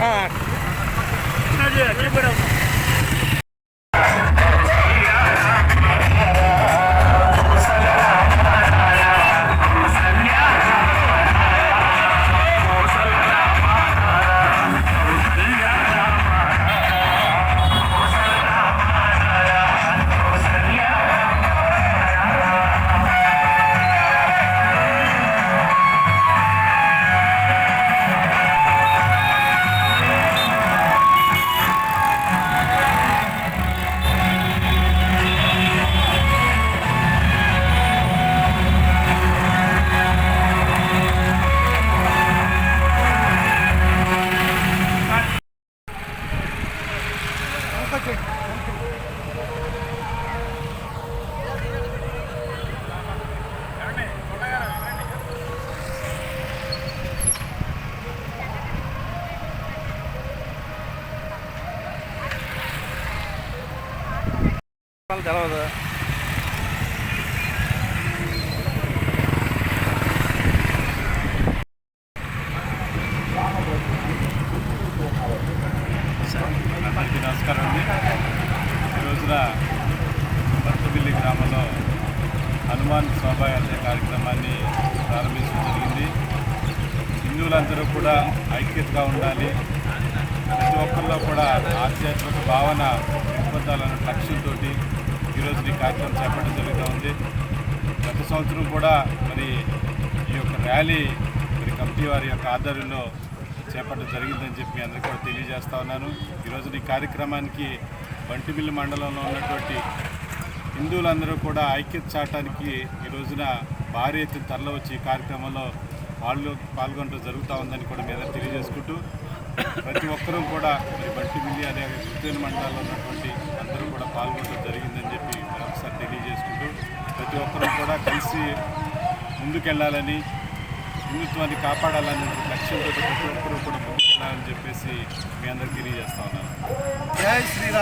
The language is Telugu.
Ah, cadê? Liberação. తెలవదు. అందరికీ నమస్కారం అండి. ఈ రోజున భర్తపల్లి గ్రామంలో హనుమాన్ శోభాయాత్ర కార్యక్రమాన్ని ప్రారంభించడం జరిగింది. హిందువులందరూ కూడా ఐక్యతగా ఉండాలి. ప్రతి ఒక్కరిలో కూడా ఆధ్యాత్మిక భావన పెంపొందాలన్న లక్ష్యంతో ఈరోజు ఈ కార్యక్రమం చేపట్టడం జరుగుతూ ఉంది. గత సంవత్సరం కూడా మరి ఈ యొక్క ర్యాలీ మరి కమిటీ వారి యొక్క ఆధ్వర్యంలో చేపట్టడం జరిగిందని చెప్పి మీ అందరికీ కూడా తెలియజేస్తా ఉన్నాను. ఈరోజు ఈ కార్యక్రమానికి బంటిమిల్లి మండలంలో ఉన్నటువంటి హిందువులందరూ కూడా ఐక్యత చాటానికి ఈ రోజున భారీ ఎత్తున తరలి వచ్చి ఈ కార్యక్రమంలో పాల్గొ పాల్గొనడం జరుగుతూ ఉందని కూడా మీద తెలియజేసుకుంటూ ప్రతి ఒక్కరూ కూడా మరి బంటిమిల్లి అనే ఉద్యాన మండలాల్లో ఉన్నటువంటి అందరూ కూడా పాల్గొనడం జరిగింది చెప్పి మరొకసారి తెలియజేసుకుంటూ ప్రతి ఒక్కరూ కూడా కలిసి ముందుకెళ్ళాలని హిందుత్వాన్ని కాపాడాలని లక్ష్యంతో ప్రతి ఒక్కరూ కూడా ముందుకెళ్ళాలని చెప్పేసి మీ అందరికీ తెలియజేస్తా ఉన్నాను. జై శ్రీరామ్.